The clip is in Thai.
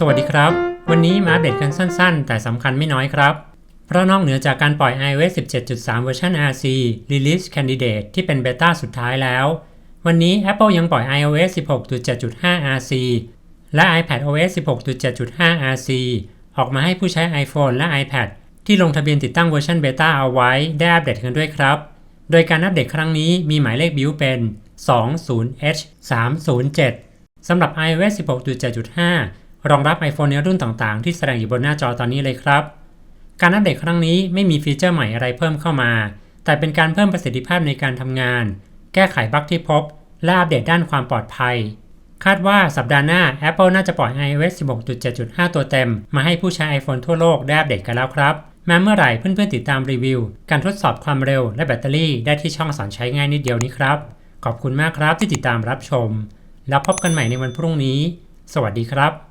สวัสดีครับ วันนี้มาอัปเดตกันสั้นๆ แต่สำคัญไม่น้อยครับ เพราะนอกเหนือจากการปล่อย iOS 17.3 เวอร์ชัน RC Release Candidate ที่เป็นเบต้าสุดท้ายแล้ว วันนี้ Apple ยังปล่อย iOS 16.7.5 RC และ iPadOS 16.7.5 RC ออกมาให้ผู้ใช้ iPhone และ iPad ที่ลงทะเบียนติดตั้งเวอร์ชันเบต้าเอาไว้ได้อัปเดตกันด้วยครับ โดยการอัปเดตครั้งนี้มีหมายเลขบิวเป็น 20H307 สำหรับ iOS 16.7.5 รองรับ iPhone ในรุ่นต่างๆ ที่แสดงอยู่บนหน้าจอตอนนี้เลยครับ การอัปเดตครั้งนี้ไม่มีฟีเจอร์ใหม่อะไรเพิ่มเข้ามา แต่เป็นการเพิ่มประสิทธิภาพในการทำงาน แก้ไขบั๊กที่พบ และอัปเดตด้านความปลอดภัย คาดว่าสัปดาห์หน้า Apple น่าจะปล่อย iOS 16.7.5 ตัวเต็ม มาให้ผู้ใช้ iPhone ทั่วโลกได้อัปเดตกันแล้วครับมาเมื่อไหร่เพื่อนๆติดตามรีวิว การทดสอบความเร็วและแบตเตอรี่ได้ที่ช่องสอนใช้ง่ายนิดเดียวนี้ครับ ขอบคุณมากครับที่ติดตามรับชม แล้วพบกันใหม่ในวันพรุ่งนี้ สวัสดีครับ